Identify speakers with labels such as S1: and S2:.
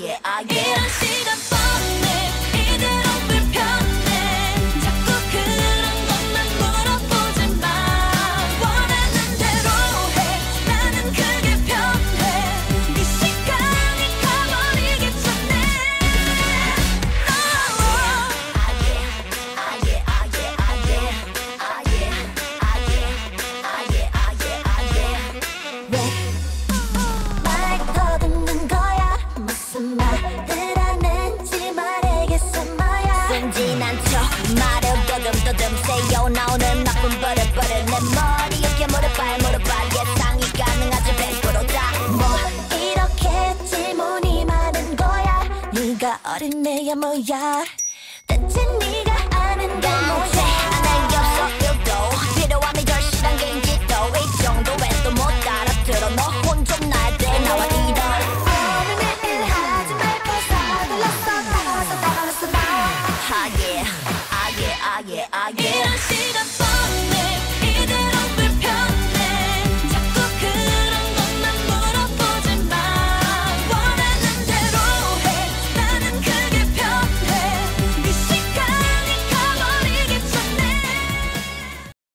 S1: yeah, I get. 순진한 척 말을 더듬더듬 새어 나오는 나쁜 버릇버릇 내 머리 어깨 무릎 발 무릎 발 예상이 가능하지 100%다. 뭐 이렇게 질문이 많은 거야. 네가 어린애야 뭐야 get a